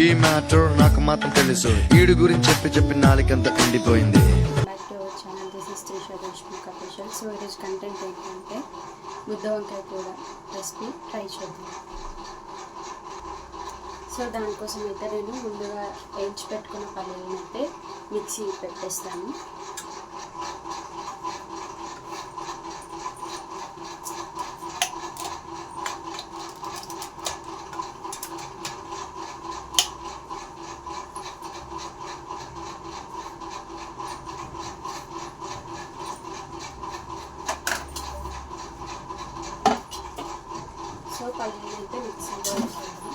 ఈ మ్యాటర్ నాకు మాత్రం తెలుసు. వీడి గురించి చెప్పి చెప్పి నాలుగంతా ఎండిపోయింది ఛానల్ సో ఈరోజు కంటెంట్ ఏంటంటే ముద్ద వంకాయ కూర రెసిపీ ట్రై చేద్దాం సో దానికోసం అయితే నేను ముందుగా వేయించి పెట్టుకున్న పల్లీలను అయితే మిక్సీ పెట్టేస్తాను. సో అయితే మిక్సీలో వేసేద్దాం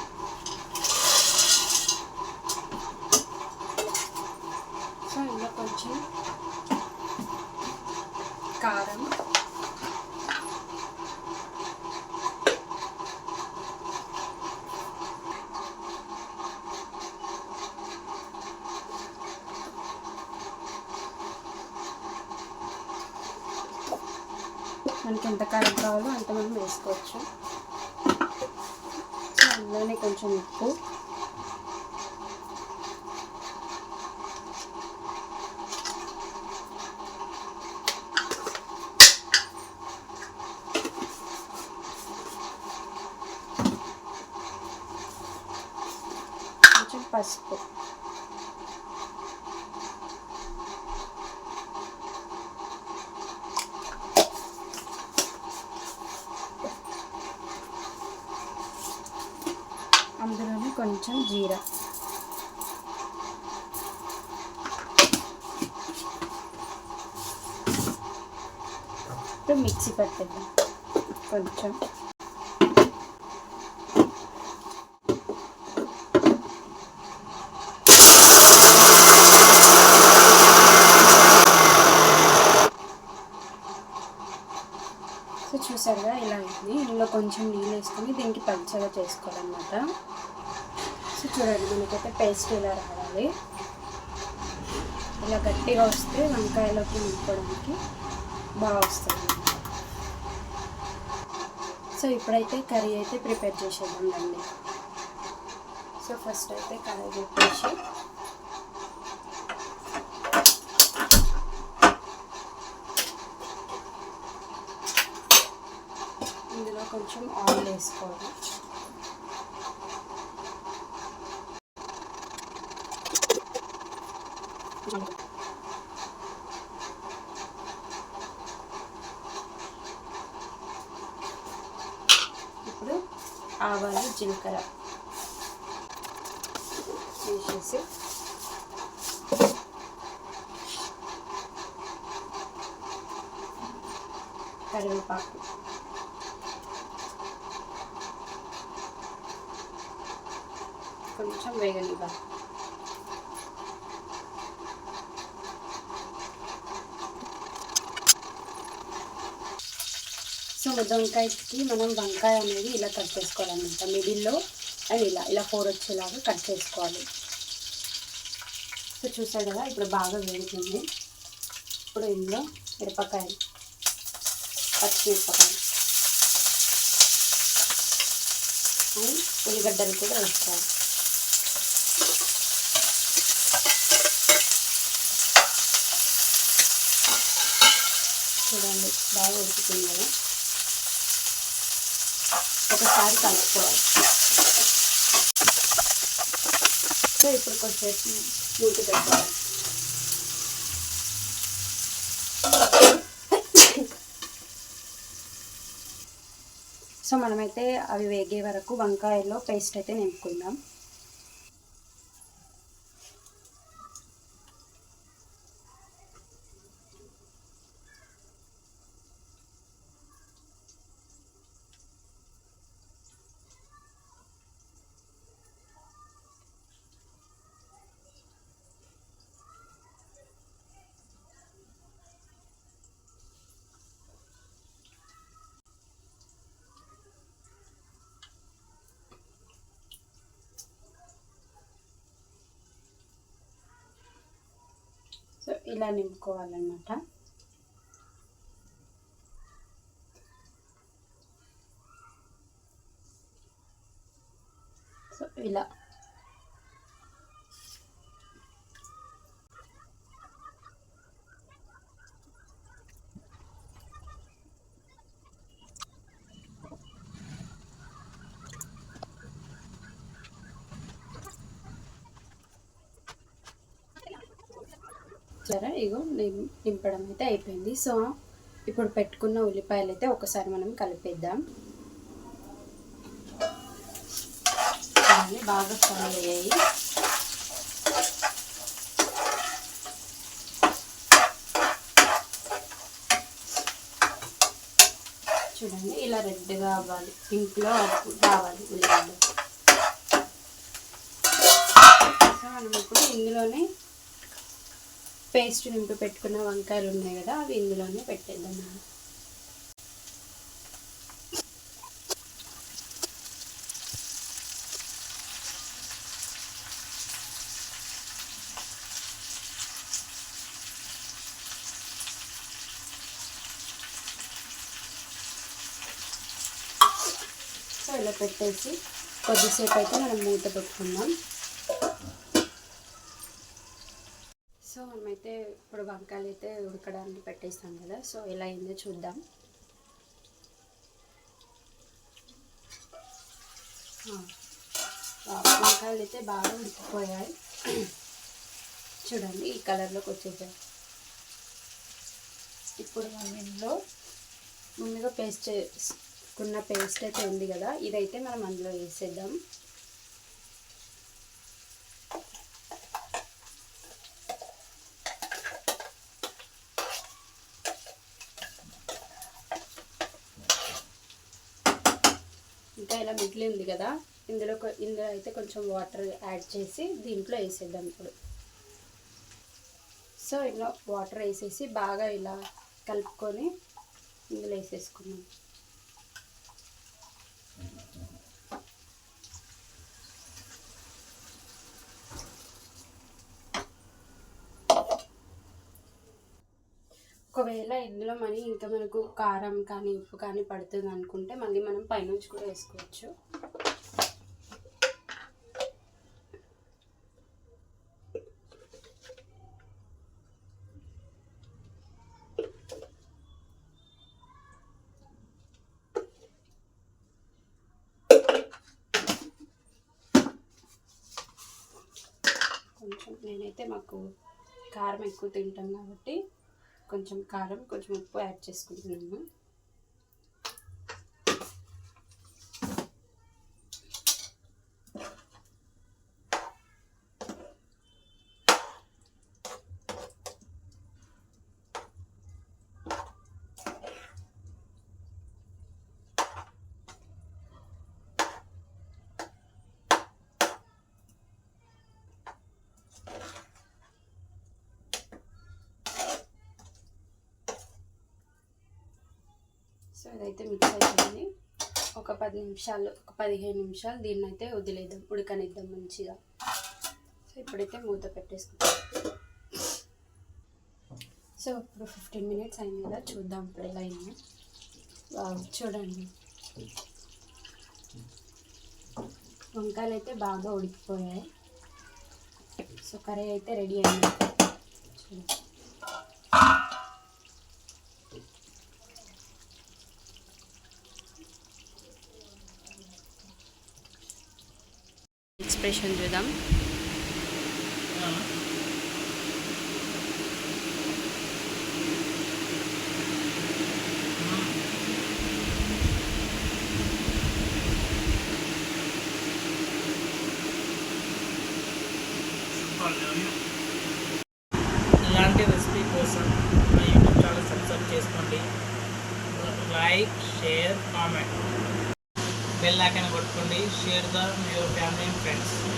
సో ఇందులో కొంచెం కారం. మనకి ఎంత కారం కావాలో అంత మనం వేసుకోవచ్చు. అలానే కొంచెం ఉప్పు. కొంచెం పసుపు. కొంచెం జీరా. ఇప్పుడు మిక్సీ పట్టేద్దాం. కొంచెం. సో చూసారుగా ఇలా అయింది. ఇందులో కొంచెం నీళ్ళు వేసుకొని దీనికి పల్చగా చేసుకోవాలన్నమాట. సో చూడండి మనకైతే పేస్ట్ ఇలా రావాలి. ఇలా గట్టిగా వస్తే వంకాయలోకి నింపుకోవడానికి బాగా వస్తుంది. సో ఇప్పుడైతే కర్రీ అయితే ప్రిపేర్ చేసేద్దాం సో ఫస్ట్ అయితే కర్రీ పెట్టేసి ఇందులో కొంచెం ఆయిల్ వేసుకోవాలి. ఇప్పుడు ఆవాలు జీలకర్ర వేసేసి కరివేపాకు. కొంచెం వేగనివ్వాలి. సో దొంకాయకి వంకాయకి మనం వంకాయ అనేది ఇలా కట్ చేసుకోవాలన్నమాట మిడిల్లో అండ్ ఇలా ఇలా ఫోర్ వచ్చేలాగా కట్ చేసుకోవాలి. సో చూసారు కదా ఇప్పుడు బాగా వేడుతుంది ఇప్పుడు ఇందులో మిరపకాయలు పచ్చిమిరపకాయలు అండ్ ఉల్లిగడ్డలు కూడా వేసుకోవాలి. చూడండి బాగా ఉడుకుతుంది కదా. ఒకసారి కలుపుకోవాలి. సో ఇప్పుడు కొంచెం మూత పెట్టాలి సో మనమైతే అవి వేగే వరకు వంకాయలో పేస్ట్ అయితే నింపుకుందాం సో ఇలా నింపుకోవాలన్నమాట. సో ఇలా. సరే ఇగో నిం- నింపడం అయితే అయిపోయింది. సో ఇప్పుడు పెట్టుకున్న ఉల్లిపాయలు అయితే ఒకసారి మనం కలిపేద్దాం. బాగా ఫ్రై అయ్యాయి. చూడండి ఇలా రెడ్గా అవ్వాలి. పింక్లో రావాలి ఉల్లిపాయలు. సో మనం ఇప్పుడు ఇందులోనే పేస్ట్ నింపి పెట్టుకున్న వంకాయలు ఉన్నాయి కదా అవి ఇందులోనే పెట్టేద్దాం మనం. సో ఇలా పెట్టేసి కొద్దిసేపు అయితే మనం మూత పెట్టుకుందాం. సో మనమైతే ఇప్పుడు వంకాయలు అయితే ఉడకడానికి పెట్టేస్తాం కదా సో ఎలా అయిందో చూద్దాం. వంకాయలు అయితే బాగా ఉడికిపోయాయి. చూడండి ఈ కలర్లోకి వచ్చేసాయి. ఇప్పుడు మనం ఇందులో ముందుగా పేస్ట్ చేసుకున్న పేస్ట్ అయితే ఉంది కదా ఇదైతే మనం అందులో వేసేద్దాం. ఇంకా ఇలా మిగిలి ఉంది కదా ఇందులో ఇందులో అయితే కొంచెం వాటర్ యాడ్ చేసి దీంట్లో వేసేద్దాం ఇప్పుడు. సో ఇలా వాటర్ వేసేసి బాగా ఇలా కలుపుకొని ఇందులో వేసేసుకున్నాం ఒకవేళ ఇందులో మనీ ఇంకా మనకు కారం కానీ ఉప్పు కానీ పడుతుంది అనుకుంటే మళ్ళీ మనం పైనుంచి కూడా వేసుకోవచ్చు. కొంచెం నేనైతే మాకు కారం ఎక్కువ తింటాం కాబట్టి కొంచెం కారం కొంచెం ఉప్పు యాడ్ చేసుకుంటున్నాను. ఇదైతే మిక్స్ అయిపోయింది. ఒక పది నిమిషాలు ఒక పదిహేను నిమిషాలు దీన్ని అయితే వదిలేద్దాం ఉడకనిద్దాం మంచిగా. సో ఇప్పుడైతే మూత పెట్టేసుకుంటాం సో ఇప్పుడు ఫిఫ్టీన్ మినిట్స్ అయింది కదా చూద్దాం ఇప్పుడు ఎలా అయింది. చూడండి. వంకాయలు అయితే బాగా ఉడికిపోయాయి. సో కర్రీ అయితే రెడీ అయింది. చూడండి ఎక్స్ప్రెషన్ చూద్దాం. ఇలాంటి రెసిపీ కోసం మా యూట్యూబ్ ఛానల్ సబ్స్క్రైబ్ చేసుకోండి. Like share comment. share the your family and friends.